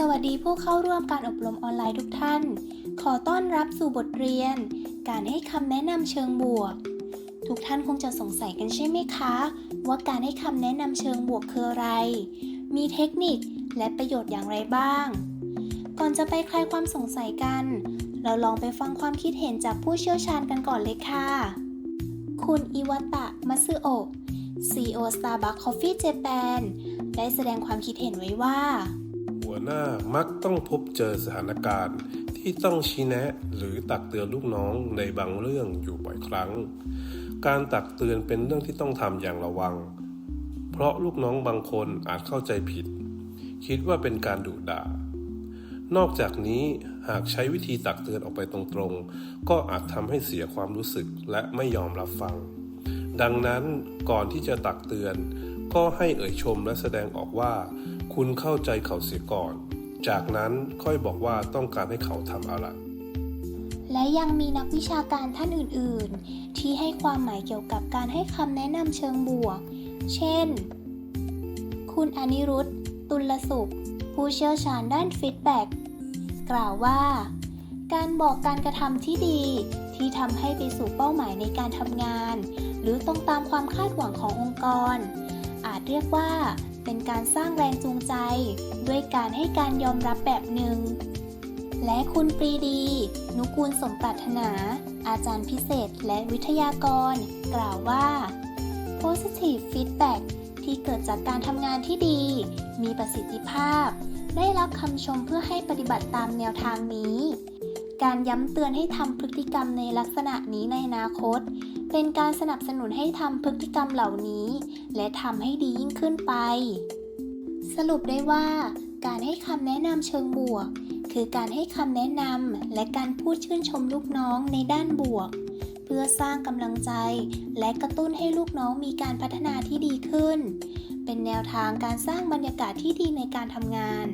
สวัสดีผู้เข้าร่วมการอบรมออนไลน์ทุกท่าน ขอต้อนรับสู่บทเรียน การให้คำแนะนำเชิงบวก ทุกท่านคงจะสงสัยกันใช่ไหมคะ ว่าการให้คำแนะนำเชิงบวกคืออะไร มีเทคนิคและประโยชน์อย่างไรบ้าง ก่อนจะไปคลายความสงสัยกัน เราลองไปฟังความคิดเห็นจากผู้เชี่ยวชาญกันก่อนเลยค่ะ คุณอิวตะมัสึโอะ CEO Starbucks Coffee Japan ได้แสดงความคิดเห็นไว้ว่า หัวหน้ามักต้องพบเจอสถานการณ์ ที่ต้องชี้แนะหรือตักเตือนลูกน้องในบางเรื่องอยู่บ่อยครั้ง การตักเตือนเป็นเรื่องที่ต้องทำอย่างระวัง เพราะลูกน้องบางคนอาจเข้าใจผิด คิดว่าเป็นการดุด่า นอกจากนี้หากใช้วิธีตักเตือนออกไปตรงๆ ก็อาจทำให้เสียความรู้สึกและไม่ยอมรับฟัง ดังนั้นก่อนที่จะตักเตือน ก็ให้เอ่ยชมและแสดงออกว่า คุณเข้าใจเขาเสียก่อน จากนั้นค่อยบอกว่าต้องการให้เขาทำอะไร และยังมีนักวิชาการท่านอื่นๆ ที่ให้ความหมายเกี่ยวกับการให้คำแนะนำเชิงบวก เช่น คุณอนิรุตตุลสุข ผู้เชี่ยวชาญด้านฟีดแบ็กกล่าวว่า การบอกการกระทำที่ดี ที่ทำให้ไปสู่เป้าหมายในการทำงาน หรือตรงตามความคาดหวังขององค์กร อาจเรียกว่า เป็นการสร้างแรงจูงใจ ด้วยการให้การยอมรับแบบหนึ่ง และคุณปรีดี นุกูลสมปรารถนา อาจารย์พิเศษและวิทยากร กล่าวว่า positive feedback ที่เกิดจากการทำงานที่ดี มีประสิทธิภาพ ได้รับคำชมเพื่อให้ปฏิบัติตามแนวทางนี้ การย้ำเตือนให้ทำพฤติกรรมในลักษณะนี้ในอนาคต เป็นการสนับสนุนให้ทำพฤติกรรมเหล่านี้ และทำให้ดียิ่งขึ้นไป สรุปได้ว่า การให้คำแนะนำเชิงบวก คือการให้คำแนะนำและการพูดชื่นชมลูกน้องในด้านบวก เพื่อสร้างกำลังใจ และกระตุ้นให้ลูกน้องมีการพัฒนาที่ดีขึ้น เป็นแนวทางการสร้างบรรยากาศที่ดีในการทำงาน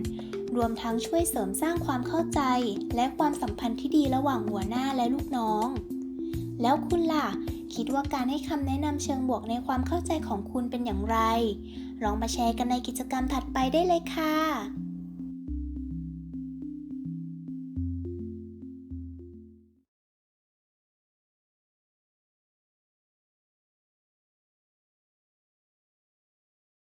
รวมทั้งช่วยเสริมสร้างความเข้าใจ และความสัมพันธ์ที่ดีระหว่างหัวหน้าและลูกน้อง แล้วคุณล่ะ คิดว่าการให้คำแนะนำเชิงบวกในความเข้าใจของคุณเป็นอย่างไร ลองมาแชร์กันในกิจกรรมถัดไปได้เลยค่ะ